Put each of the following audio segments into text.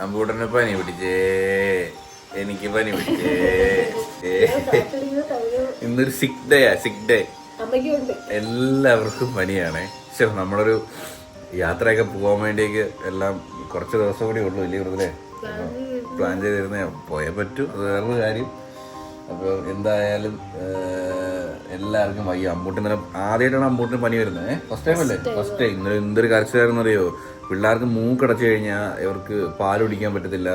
അമ്പൂട്ടന് പനി പിടിച്ചേ. എനിക്ക് പനി പിടിച്ചേ. ഇന്നൊരു സിക് ഡേ ആ സിക് ഡേ എല്ലാവർക്കും പനിയാണ്. പക്ഷെ നമ്മളൊരു യാത്രയൊക്കെ പോകാൻ വേണ്ടിയൊക്കെ എല്ലാം കുറച്ച് ദിവസം കൂടി ഉള്ളൂ വെറുതെ പ്ലാൻ ചെയ്തിരുന്നേ പോയേ പറ്റൂ. അത് വേറൊരു കാര്യം. അപ്പോൾ എന്തായാലും എല്ലാവർക്കും വയ്യ. അമ്പൂട്ടി ഇന്നലെ ആദ്യമായിട്ടാണ് അമ്പൂട്ടിന് പനി വരുന്നത്. ഫസ്റ്റ് ടൈം അല്ലേ? ഫസ്റ്റ് ടൈം ഇന്നലെ എന്തൊരു കരച്ചിലായിരുന്നു അറിയോ? പിള്ളേർക്ക് മൂക്കടച്ചു കഴിഞ്ഞാൽ ഇവർക്ക് പാൽ കുടിക്കാൻ പറ്റത്തില്ല.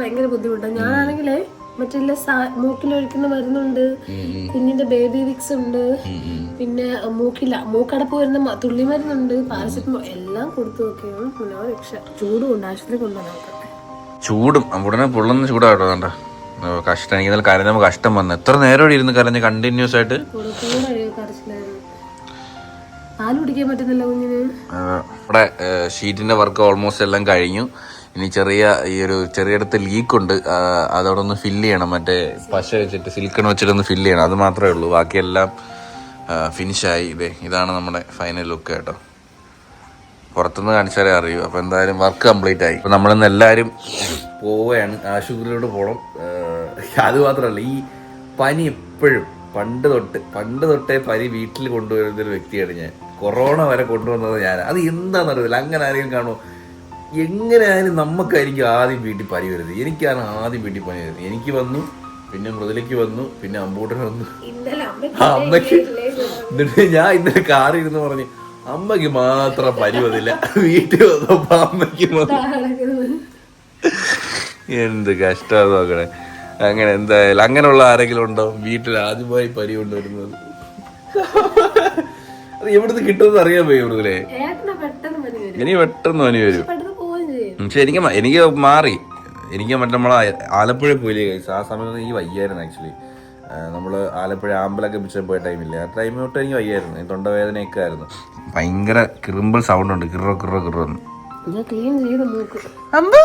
ഭയങ്കര ബുദ്ധിമുട്ടാണ് ഞാനാണെങ്കിലേ മറ്റുള്ള മൂക്കിലൊഴിക്കുന്ന മരുന്നുണ്ട്. കുഞ്ഞിന്റെ ബേബി വിക്സ് ഉണ്ട്. പിന്നെ മൂക്കില്ല മൂക്കടപ്പ് വരുന്ന തുള്ളി മരുന്നുണ്ട്. പാരസെറ്റമോൾ എല്ലാം കൊടുത്തു നോക്കിയാണ് പുനഃ രക്ഷ ചൂടും ഉണ്ട്. ആശുപത്രി കൊണ്ടുപോകാൻ ചൂടും. അമ്പുടനെ പൊള്ളുന്ന ചൂടാട്ടോ കണ്ട? കഷ്ടം എനിക്ക് നല്ല കരഞ്ഞപ്പോൾ കഷ്ടം വന്നു. എത്ര നേരം ഇവിടെ ഇരുന്ന് കരഞ്ഞ് കണ്ടിന്യൂസ് ആയിട്ട്? ഇവിടെ ഷീറ്റിന്റെ വർക്ക് ഓൾമോസ്റ്റ് എല്ലാം കഴിഞ്ഞു. ഇനി ചെറിയ ഈ ഒരു ചെറിയടത്ത് ലീക്ക് ഉണ്ട്. ആ, അതവിടെ ഒന്ന് ഫില്ല് ചെയ്യണം. മറ്റേ പശ വെച്ചിട്ട് സിൽക്കൺ വെച്ചിട്ട് ഒന്ന് ഫില്ല് ചെയ്യണം. അത് മാത്രമേ ഉള്ളൂ. ബാക്കിയെല്ലാം ഫിനിഷായി ഇതേ ഇതാണ് നമ്മുടെ ഫൈനൽ ലുക്ക് കേട്ടോ. പുറത്തുനിന്ന് കാണിച്ചാലേ അറിയൂ. അപ്പോൾ എന്തായാലും വർക്ക് കംപ്ലീറ്റ് ആയി. അപ്പോൾ നമ്മളിന്ന് എല്ലാവരും പോവുകയാണ്. ആശുപത്രിയിലോട്ട് പോകണം അത് മാത്രല്ല ഈ പനി എപ്പോഴും പണ്ട് തൊട്ട് പണ്ട് തൊട്ടേ പനി വീട്ടിൽ കൊണ്ടുവരുന്ന ഒരു വ്യക്തിയാണ് ഞാൻ. കൊറോണ വരെ കൊണ്ടുവന്നത് ഞാൻ അത് എന്താണെന്ന് അറിയില്ല അങ്ങനെ ആരെങ്കിലും കാണുമോ? എങ്ങനെയായാലും നമുക്കായിരിക്കും ആദ്യം വീട്ടിൽ പനി വരുന്നത്. എനിക്കാണ് ആദ്യം വീട്ടിൽ പനി വരുന്നത്. എനിക്ക് വന്നു പിന്നെ മൃദുലയ്ക്ക് വന്നു പിന്നെ അമ്പൂട്ടന് വന്നു. അമ്മയ്ക്ക് എന്നിട്ട് ഞാൻ ഇന്നലെ കാറി ഇരുന്ന് പറഞ്ഞു അമ്മയ്ക്ക് മാത്രം പനി വന്നില്ല. വീട്ടിൽ വന്നപ്പോ അമ്മയ്ക്ക് എന്ത് കഷ്ടമാണ് നോക്കണേ. അങ്ങനെ എന്തായാലും അങ്ങനെയുള്ള ആരെങ്കിലും ഉണ്ടോ? വീട്ടിൽ ആദ്യമായി പരി കൊണ്ടുവരുന്നത്. അത് എവിടുന്ന് കിട്ടുമെന്ന് അറിയാൻ പോയി ഇവിടുത്തെ ഇനി പെട്ടെന്ന് പനി വരും. പെട്ടെന്ന് പോവുകയും ചെയ്യും. പക്ഷെ എനിക്ക് എനിക്ക് മാറി. എനിക്ക് മറ്റേ നമ്മളെ ആലപ്പുഴ പോയില്ലേ കഴിച്ചു ആ സമയത്ത് എനിക്ക് വയ്യായിരുന്നു ആക്ച്വലി നമ്മൾ ആലപ്പുഴ ആമ്പലൊക്കെ പിടിച്ചാൽ പോയ ടൈമില്ലേ ആ ടൈം തൊട്ട് എനിക്ക് വയ്യായിരുന്നു. എനിക്ക് തൊണ്ടവേദനയൊക്കെ ആയിരുന്നു. ഭയങ്കര കിറുമ്പൽ സൗണ്ട് ഉണ്ട്. കിറോ കിറോ കിറോ എന്ന്. ഞാൻ ക്ലീൻ ചെയ്ത് മൂക്ക്. അമ്പു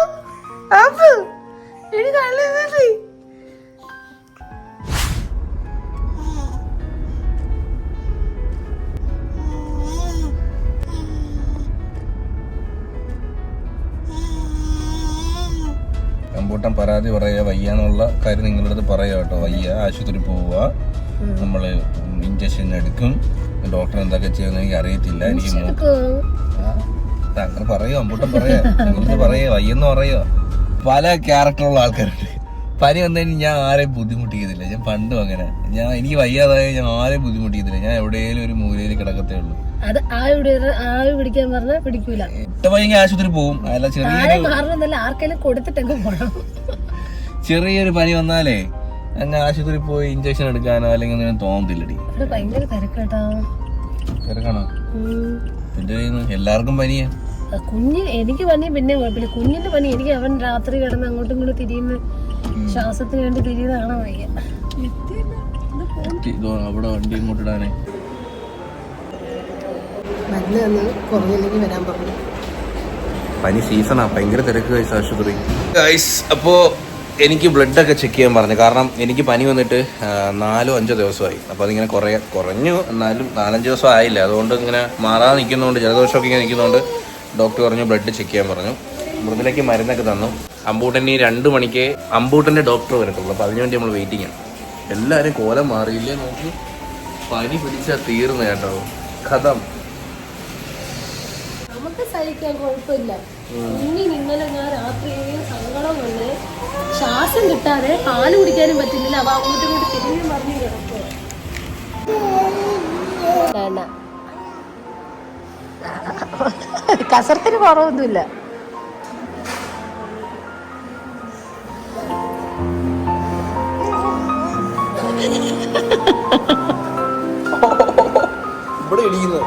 അമ്പു. എനിക്ക് പരാതി പറയുക വയ്യാന്നുള്ള കാര്യം നിങ്ങളുടെ അടുത്ത് പറയുക കേട്ടോ. വയ്യ ആശുപത്രി പോവുക നമ്മൾ ഇഞ്ചക്ഷൻ എടുക്കും. ഡോക്ടർ എന്തൊക്കെ ചെയ്യുമെന്ന് എനിക്ക് അറിയത്തില്ല എനിക്ക് അങ്ങനെ പറയോ അമ്പൂട്ടം പറയാ അങ്ങനെ പറയോ വയ്യെന്ന് പറയോ പല ക്യാരക്ടറുള്ള ആൾക്കാരുണ്ട്. പനി വന്നതിന് ഞാൻ ആരെയും ബുദ്ധിമുട്ടിക്കുന്നില്ല ഞാൻ പണ്ടും അങ്ങനെ. ഞാൻ എനിക്ക് വയ്യാതായ ഞാൻ ആരെയും ബുദ്ധിമുട്ടിക്കുന്നില്ല ഞാൻ എവിടെയെങ്കിലും ഒരു മൂലയിൽ കിടക്കത്തേ ഉള്ളൂ. അത് ആവിടെ ആവി പിടിക്കാൻ പറഞ്ഞാൽ പിടിക്കൂല. ഇട്ട പയ്യെങ്കിൽ ആശുപത്രി പോകും അല്ല മാറണമെന്നല്ല ആർക്കെങ്കിലും കൊടുത്തിട്ടെങ്കിൽ പോകണം ചെറിയൊരു പനി വന്നാലേ എന്നെ ആശുപത്രി പോയി ഇഞ്ചക്ഷൻ എടുക്കാനോ അല്ലെങ്കിൽ ഒന്നും തോന്നത്തില്ലടി. ഭയങ്കര തിരക്കേട്ടാ. എന്റെ എല്ലാവർക്കും പനിയാ. കുഞ്ഞ് എനിക്ക് പനി പിന്നെ കുഴപ്പമില്ല. കുഞ്ഞിന്റെ പനി എനിക്ക് അവൻ രാത്രി കിടന്ന് അങ്ങോട്ടും ഇങ്ങോട്ടും തിരിയുന്ന ശ്വാസത്തിന് വേണ്ടി തിരിയുന്നതാണ് വയ്യ. ഇതോ അവിടെ വണ്ടി ഇങ്ങോട്ട് ഇടാനേ. മരുന്ന് തന്ന് കുറഞ്ഞില്ലെങ്കിൽ വരാൻ പറഞ്ഞു. പനി സീസണാ ഭയങ്കര തിരക്ക് ആശുപത്രി. അപ്പോ എനിക്ക് ബ്ലഡൊക്കെ ചെക്ക് ചെയ്യാൻ പറഞ്ഞു. കാരണം എനിക്ക് പനി വന്നിട്ട് നാലോ അഞ്ചോ ദിവസമായി. അപ്പോൾ അതിങ്ങനെ കുറേ കുറഞ്ഞു. എന്നാലും നാലഞ്ച് ദിവസം ആയില്ല. അതുകൊണ്ട് ഇങ്ങനെ മാറാതെ നിൽക്കുന്നതുകൊണ്ട് ജലദോഷമൊക്കെ ഇങ്ങനെ നിൽക്കുന്നതുകൊണ്ട് ഡോക്ടർ പറഞ്ഞു ബ്ലഡ് ചെക്ക് ചെയ്യാൻ പറഞ്ഞു. മൃദുലയ്ക്ക് മരുന്നൊക്കെ തന്നു. അമ്പൂട്ടൻ ഈ രണ്ട് മണിക്ക് അമ്പൂട്ടന്റെ ഡോക്ടർ വരത്തുള്ളൂ അപ്പോൾ അതിനുവേണ്ടി നമ്മൾ വെയിറ്റിംഗ് ആണ് എല്ലാവരും കോലം മാറിയില്ലേ നോക്കി. പനി പിടിച്ചാൽ തീർന്നു കേട്ടോ. കഥം. സഹിക്കാൻ കുഴപ്പമില്ല. ഇനി ഇന്നലെ ഞാൻ രാത്രി സങ്കടം കൊണ്ട് ശ്വാസം കിട്ടാതെ പാൽ കുടിക്കാനും പറ്റുന്നില്ല. അവ അങ്ങോട്ടും ഇങ്ങോട്ട് തിരിഞ്ഞു മറിഞ്ഞു കിടക്കുക കസരത്തിന് കുറവൊന്നുമില്ല. ഇവിടെ ഇടിക്കുന്നത്.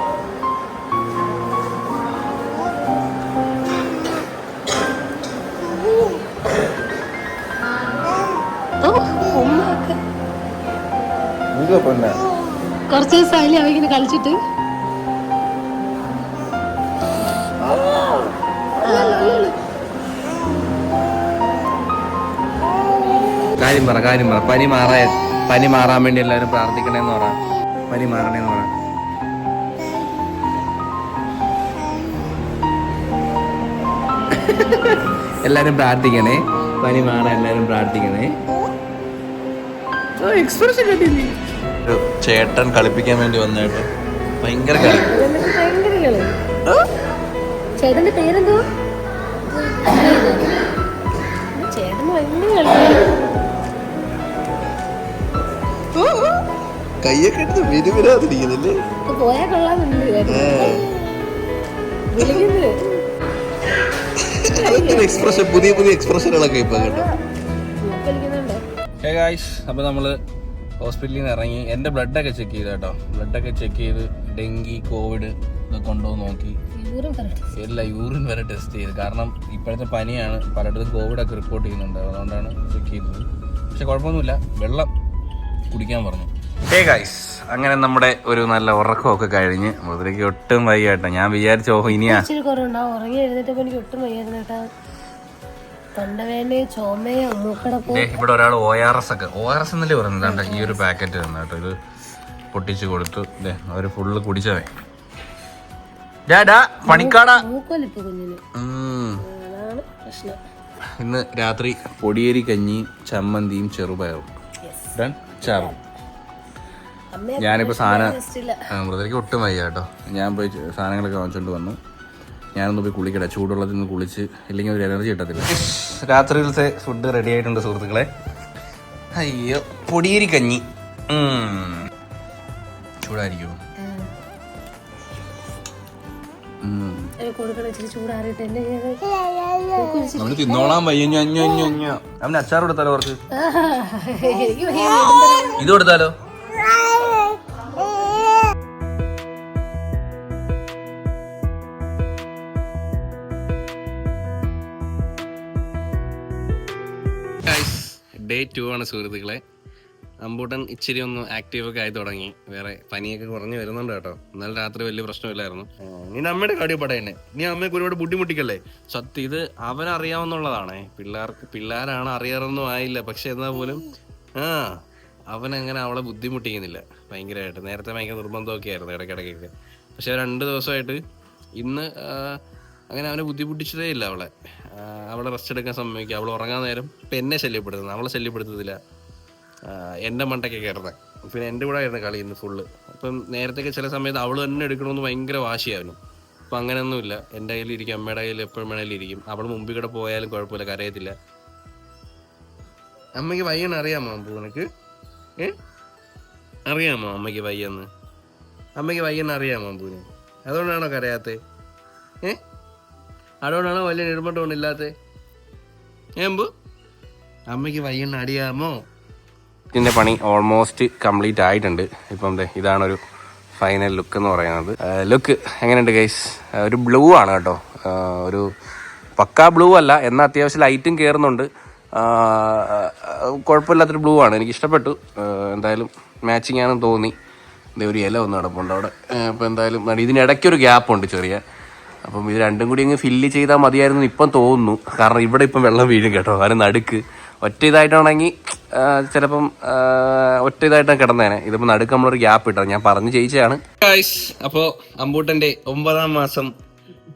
കുറച്ച് ദിവസമായില്ലേ അവ ഇങ്ങനെ കളിച്ചിട്ട്? കാര്യം പറ കാര്യം പറ. പനി മാറാ പനി മാറാൻ വേണ്ടി എല്ലാവരും പ്രാർത്ഥിക്കണേന്ന് പറ. പനി മാറണേന്ന് പറ. എല്ലാരും പ്രാർത്ഥിക്കണേ. പനി മാറാൻ എല്ലാരും പ്രാർത്ഥിക്കണേ. എക്സ്പ്രഷൻ കണ്ടില്ലേ? ഒരു ചേട്ടൻ കളിപ്പിക്കാൻ വേണ്ടി വന്നേട്ടോ ഭയങ്കര കളി. ചേട്ടന്റെ പേരെന്തോ? ചേട്ടൻ ഭയങ്കര കളി കയ്യൊക്കെ എടുത്ത് വിരുവിരാതിരിക്കുന്നില്ലേ? പോയാ കൊള്ളാമെന്നുണ്ട് എക്സ്പ്രഷൻ പുതിയ പുതിയ എക്സ്പ്രഷനുകളൊക്കെ ഇപ്പൊ കേട്ടോ. അപ്പൊ നമ്മൾ ഗായ്സ് അപ്പോൾ നമ്മൾ ഹോസ്പിറ്റലിൽ നിന്ന് ഇറങ്ങി. എന്റെ ബ്ലഡൊക്കെ ചെക്ക് ചെയ്ത് കേട്ടോ. ബ്ലഡൊക്കെ ചെക്ക് ചെയ്ത് ഡെങ്കി കോവിഡ് ഇതൊക്കെ ഉണ്ടോ നോക്കി. എല്ലാ യൂറിൻ വരെ ടെസ്റ്റ് ചെയ്ത്. കാരണം ഇപ്പോഴത്തെ പനിയാണ്. പലയിടത്തും കോവിഡൊക്കെ റിപ്പോർട്ട് ചെയ്യുന്നുണ്ട്. അതുകൊണ്ടാണ് ചെക്ക് ചെയ്തത്. പക്ഷെ കുഴപ്പമൊന്നുമില്ല. വെള്ളം കുടിക്കാൻ പറഞ്ഞു. ഹേ ഗൈസ് അങ്ങനെ നമ്മുടെ ഒരു നല്ല ഉറക്കമൊക്കെ കഴിഞ്ഞ് മുതലേക്ക് ഒട്ടും വൈകിട്ടോ ഞാൻ വിചാരിച്ചോ ഇനിയാ. ഉറങ്ങി എഴുന്നേറ്റപ്പോ എനിക്ക് ഒട്ടും വയ്യായിരുന്നു കേട്ടാ. ചുമയോ മൂക്കടപ്പോ ഇവിടെ ഒരാൾ ഒ ആർ എസ് ഒക്കെ. ഒ ആർ എസ് എന്നല്ലേ പറഞ്ഞത് ഈ ഒരു പാക്കറ്റ് തന്നെ കേട്ടോ. ഇത് പൊട്ടിച്ച് കൊടുത്തു. ദേ അവർ ഫുള്ള് കുടിച്ചവേ പണിക്കാടാ. ഇന്ന് രാത്രി പൊടിയേരി കഞ്ഞി ചമ്മന്തിയും ചെറുപയറും? ചാറും. ഞാനിപ്പോ സാധനം മൃതയ്ക്ക് ഒട്ടും വയ്യ കേട്ടോ. ഞാൻ പോയി സാധനങ്ങളൊക്കെ വാങ്ങിച്ചോണ്ട് വന്നു. ഞാനൊന്ന് പോയി കുളിക്കട്ടെ. ചൂടുള്ളതിൽ നിന്ന് കുളിച്ച് ഇല്ലെങ്കിൽ ഒരു എനർജി കിട്ടത്തില്ല. രാത്രിയിലത്തെ ഫുഡ് റെഡി ആയിട്ടുണ്ട് സുഹൃത്തുക്കളെ. അയ്യോ പൊടിയേരി കഞ്ഞി. ചൂടായിരിക്കുമോ തിന്നോളാൻ വയ്യ അവന് അച്ചാർ കൊടുത്താലോ കുറച്ച് ഇത് കൊടുത്താലോ? ഡേ ടു ആണ് സുഹൃത്തുക്കളെ. അമ്പൂട്ടൻ ഇച്ചിരി ഒന്ന് ആക്റ്റീവ് ഒക്കെ ആയി തുടങ്ങി. വേറെ പനിയൊക്കെ കുറഞ്ഞു വരുന്നുണ്ട് കേട്ടോ. ഇന്നലെ രാത്രി വലിയ പ്രശ്നമില്ലായിരുന്നു. നീ അമ്മയുടെ കാര്യം പടയന്നെ നീ അമ്മയ്ക്ക് ഒരുപാട് ബുദ്ധിമുട്ടിക്കല്ലേ? സത്യം ഇത് അവനറിയാവുന്നുള്ളതാണേ. പിള്ളേർക്ക് പിള്ളേരാണ് അറിയാറൊന്നും ആയില്ല. പക്ഷെ എന്നാ പോലും ആ അവനങ്ങനെ അവളെ ബുദ്ധിമുട്ടിക്കുന്നില്ല. ഭയങ്കരമായിട്ട്. നേരത്തെ ഭയങ്കര നിർബന്ധമൊക്കെ ആയിരുന്നു ഇടയ്ക്കിടയ്ക്കൊക്കെ പക്ഷെ രണ്ട് ദിവസമായിട്ട് ഇന്ന് അങ്ങനെ അവനെ ബുദ്ധിമുട്ടിച്ചതേ ഇല്ല അവളെ. അവളെ റെസ്റ്റ് എടുക്കാൻ സമ്മതിക്കുക അവൾ ഉറങ്ങാൻ നേരം ഇപ്പം എന്നെ ശല്യപ്പെടുത്തുന്നത്. അവളെ ശല്യപ്പെടുത്തത്തില്ല എന്റെ മണ്ടയ്ക്ക് കയറുന്നത് പിന്നെ എന്റെ കൂടെ ആയിരുന്നു കളി ഇന്ന് ഫുള്ള് അപ്പം നേരത്തെയൊക്കെ ചില സമയത്ത് അവൾ തന്നെ എടുക്കണമെന്ന് ഭയങ്കര വാശിയായിരുന്നു. അപ്പം അങ്ങനെയൊന്നുമില്ല. എന്റെ കയ്യിൽ ഇരിക്കും അമ്മയുടെ കയ്യിൽ എപ്പോഴും വേണേലും ഇരിക്കും. അവൾ മുമ്പിൽ കൂടെ പോയാലും കുഴപ്പമില്ല കരയത്തില്ല. അമ്മയ്ക്ക് വയ്യെന്ന് അറിയാമോ അമ്പു നിനക്ക്? ഏ? അറിയാമോ അമ്മയ്ക്ക് വയ്യെന്ന്? അമ്മയ്ക്ക് വയ്യെന്ന് അറിയാമോ അമ്പുവിന്? അതുകൊണ്ടാണോ കരയാത്തേ? ഏ? അതുകൊണ്ടാണോ വലിയ നിർബന്ധമൊന്നുമില്ലാത്തേ ഏ ഏമ്പു അമ്മയ്ക്ക് വയ്യണ്ണ അടിയാമോ? ഇതിന്റെ പണി ഓൾമോസ്റ്റ് കംപ്ലീറ്റ് ആയിട്ടുണ്ട്. ഇപ്പം ദേ ഇതാണൊരു ഫൈനൽ ലുക്ക് എന്ന് പറയുന്നത്. ലുക്ക് എങ്ങനെയുണ്ട് ഗൈസ് ഒരു ബ്ലൂ ആണ് കേട്ടോ. ഒരു പക്കാ ബ്ലൂ അല്ല എന്നാൽ അത്യാവശ്യം ലൈറ്റും കയറുന്നുണ്ട് കുഴപ്പമില്ലാത്തൊരു ബ്ലൂ ആണ്. എനിക്ക് ഇഷ്ടപ്പെട്ടു. എന്തായാലും മാച്ചിങ് ആണെന്ന് തോന്നി. ഇതേ ഒരു ഇല ഒന്ന് കിടപ്പുണ്ട് അവിടെ. അപ്പോൾ എന്തായാലും. ഇതിനിടയ്ക്കൊരു ഗ്യാപ്പ് ഉണ്ട് ചെറിയ. അപ്പം ഇത് രണ്ടും കൂടി അങ്ങ് ഫില്ല് ചെയ്താൽ മതിയായിരുന്നു ഇപ്പം തോന്നുന്നു. കാരണം ഇവിടെ ഇപ്പം വെള്ളം വീഴും കേട്ടോ. കാരണം നടുക്ക്. ഒറ്റ ഇതായിട്ടാണെങ്കിൽ ചിലപ്പം ഒറ്റ ഇതായിട്ടാണ് കിടന്നേനെ. ഇതിപ്പോൾ നടുക്ക് നമ്മളൊരു ഗ്യാപ്പ് ഇട്ടാണ് ഞാൻ പറഞ്ഞു ചെയ്യിച്ചതാണ് അപ്പോൾ അമ്പൂട്ടന്റെ ഒമ്പതാം മാസം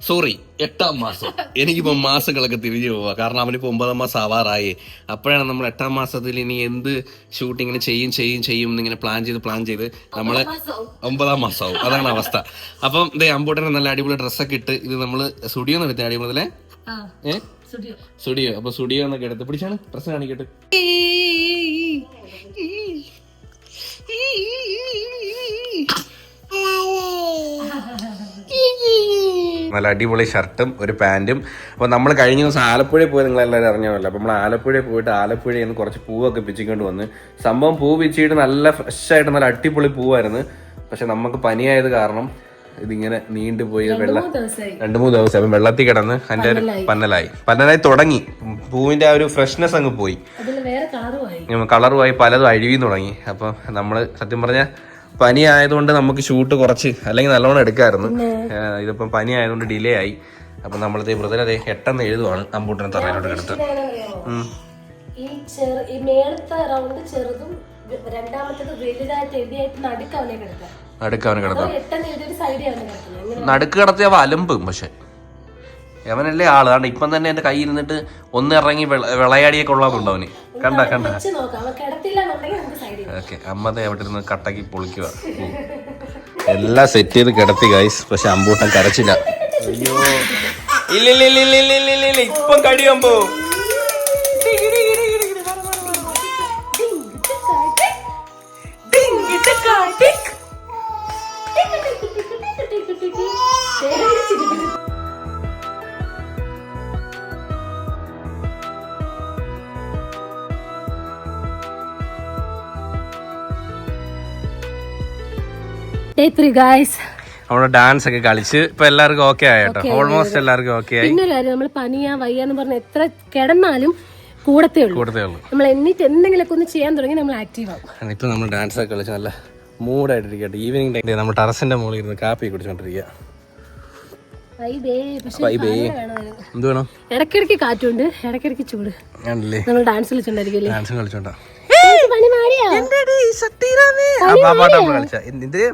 സോറി എട്ടാം മാസം. എനിക്കിപ്പോൾ മാസങ്ങളൊക്കെ തിരിഞ്ഞു പോവാ. കാരണം അവനിപ്പോൾ ഒമ്പതാം മാസം ആവാറായി. അപ്പോഴാണ് നമ്മൾ എട്ടാം മാസത്തിൽ ഇനി എന്ത് ഷൂട്ടിങ്ങിന് ചെയ്യും ചെയ്യും ചെയ്യും എന്നിങ്ങനെ പ്ലാൻ ചെയ്ത് പ്ലാൻ ചെയ്ത് നമ്മൾ ഒമ്പതാം മാസമാവും അതാണ് അവസ്ഥ. അപ്പം ദേ അമ്പൂട്ടനെ നല്ല അടിപൊളി ഡ്രസ്സൊക്കെ ഇട്ട് ഇത് നമ്മൾ സ്റ്റുഡിയോ നടത്തി അടിപൊളി അടിപൊളിയിലെ സ്റ്റുഡിയോ സ്റ്റുഡിയോ അപ്പൊ സ്റ്റുഡിയോ എന്നൊക്കെ എടുത്ത് പിടിച്ചാണ്. ഡ്രസ്സ് കാണിക്കട്ടെ. നല്ല അടിപൊളി ഷർട്ടും ഒരു പാന്റും. അപ്പോൾ നമ്മൾ കഴിഞ്ഞ ദിവസം ആലപ്പുഴ പോയി നിങ്ങൾ എല്ലാവരും അറിഞ്ഞമല്ലോ അപ്പോൾ നമ്മൾ ആലപ്പുഴ പോയിട്ട് ആലപ്പുഴയിൽ നിന്ന് കുറച്ച് പൂവൊക്കെ പിച്ചിക്കൊണ്ട് വന്ന്. സംഭവം പൂ പിച്ചിട്ട് നല്ല ഫ്രഷ് ആയിട്ട് നല്ല അടിപൊളി പൂവായിരുന്നു. പക്ഷെ നമുക്ക് പനിയായത് കാരണം ഇതിങ്ങനെ നീണ്ടുപോയി വെള്ളം രണ്ടു മൂന്ന് ദിവസം അപ്പം വെള്ളത്തിൽ കിടന്ന് അതിന്റെ ഒരു പന്നലായി. പന്നലായി. തുടങ്ങി. പൂവിന്റെ ആ ഒരു ഫ്രഷ്നെസ് അങ്ങ് പോയി. കളറുമായി പലതും അഴിവിന്ന് തുടങ്ങി. അപ്പം നമ്മൾ സത്യം പറഞ്ഞ പനി ആയതുകൊണ്ട് നമുക്ക് ഷൂട്ട് കുറച്ച് അല്ലെങ്കിൽ നല്ലോണം എടുക്കായിരുന്നു. ഏഹ് ഇതിപ്പം പനി ആയതുകൊണ്ട് ഡിലേ ആയി. അപ്പം നമ്മളത് മൃതലതെ എട്ടെന്ന് എഴുതുവാണ് അമ്പൂട്ടനെ തറയിലോട്ട് കിടത്ത്. നടുക്ക് കിടത്തിയ വലമ്പും പക്ഷെ. അവനല്ലേ ആൾ. കണ്ട ഇപ്പം തന്നെ എന്റെ കയ്യിൽ നിന്നിട്ട് ഒന്ന് ഇറങ്ങി വിളയാടിയെ കൊള്ളാമുണ്ട് അവന്? കണ്ട കണ്ട? ഓക്കെ അമ്മതെ അവിടെ ഇരുന്ന് കട്ടക്കി പൊളിക്കുക എല്ലാം സെറ്റ് ചെയ്ത് കിടത്തി ഗൈസ് പക്ഷെ അമ്പൂട്ടം കരച്ചില്ല. അയ്യോ. ഇല്ല ഇല്ല ഇല്ല ഇല്ല ഇല്ല ഇപ്പം കടിയാകുമ്പോ ഡേ ത്രീ ഗായ്സ് നമ്മുടെ ഡാൻസ് ഒക്കെ കളിച്ച് ഇപ്പൊ എല്ലാവർക്കും ഓക്കെ ആയിട്ടോ ഓൾമോസ്റ്റ് എല്ലാവർക്കും ഓക്കെ ആയി. പിന്നെ ഒരു കാര്യം നമ്മൾ പനിയാ വയ്യാന്ന് പറഞ്ഞ എത്ര കിടന്നാലും കൂടത്തേ ഉള്ളൂ. കൂടത്തേ ഉള്ളൂ. നമ്മൾ എന്നിട്ട് എന്തെങ്കിലുമൊക്കെ ഒന്ന് ചെയ്യാൻ തുടങ്ങി നമ്മൾ ആക്റ്റീവ് ആവും. ഇപ്പൊ നമ്മൾ ഡാൻസ് ഒക്കെ കളിച്ച് നല്ല മൂഡായിട്ടിരിക്കട്ടെ ഈവനിങ് ടൈം നമ്മൾ ടെറസിന്റെ മുകളിൽ ഇരുന്ന് കാപ്പി കുടിച്ചോണ്ടിരിക്കുക ഇടക്കിടക്ക് കാറ്റുണ്ട് ഇടക്കിടക്ക് ചൂട്. ഡാൻസ് കളിച്ചോണ്ടായിരിക്കും ഡാൻസ് കളിച്ചോണ്ടാ പണി മാറിയോ ആ പാട്ട് നമ്മൾ കളിച്ച ഇത്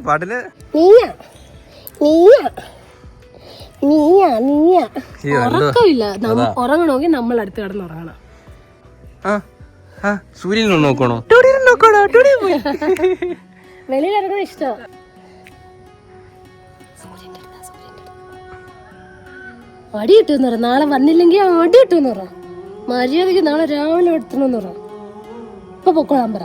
പാട്ടിൽ നീയാ. നീയാ. നീയാ നീയാ. ഉറക്കമില്ല. ഉറങ്ങണമെങ്കിൽ നമ്മൾ അടുത്ത് കിടന്ന് ഉറങ്ങണം. ആ ആ സൂര്യൻ നോക്കണോ? വെളിയിൽ ഇറങ്ങുന്ന ഇഷ്ടം. അടി കിട്ടുമെന്ന് പറ. നാളെ വന്നില്ലെങ്കിൽ അടി കിട്ടുമെന്ന് പറ. മര്യാദയ്ക്ക് നാളെ രാവിലെ എടുത്തണമെന്ന് പറ. ഇപ്പൊ പൊക്കോളാൻ പറ.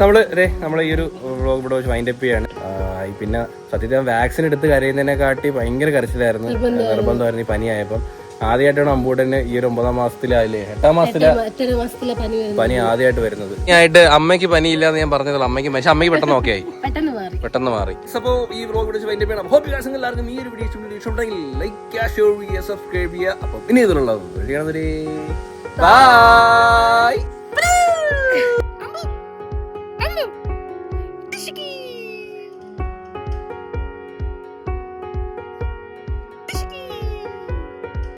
നമ്മൾ അതെ നമ്മളെ ഈ ഒരു വ്ളോഗ് ഇവിടെ വെച്ച് വൈൻഡ് അപ്പ് ചെയ്യാണ്. പിന്നെ സത്യത്തിൽ വാക്സിൻ എടുത്ത് കരയുന്നതിനെ കാട്ടി ഭയങ്കര കരച്ചിലായിരുന്നു. നിർബന്ധമായിരുന്നു. ഈ പനിയായപ്പം. ആദ്യമായിട്ടാണ് അമ്പൂട്ടന് ഈ ഒരു ഒമ്പതാം മാസത്തിലായില്ലേ? എട്ടാം മാസത്തിലാ മാസത്തിലെ പനി ആദ്യമായിട്ട് വരുന്നത്. ആയിട്ട് അമ്മയ്ക്ക് പനി ഇല്ലാന്ന് ഞാൻ പറഞ്ഞത് അമ്മയ്ക്ക് പക്ഷെ അമ്മയ്ക്ക് പെട്ടെന്ന് ഓക്കെ ആയി. പെട്ടെന്ന് മാറി. പെട്ടെന്ന് മാറി. അപ്പോൾ ഈ വ്ളോഗ് വിളിച്ച് വൈൻഡ് ചെയ്യണം. ഹോപ്പ് എല്ലാവർക്കും ഈ ഒരു വീഡിയോ ലൈക്ക് ഷെയർ ചെയ്യുക സബ്സ്ക്രൈബ് ചെയ്യുക. അപ്പോൾ പിന്നെ ഇതിലുള്ളത് ബൈ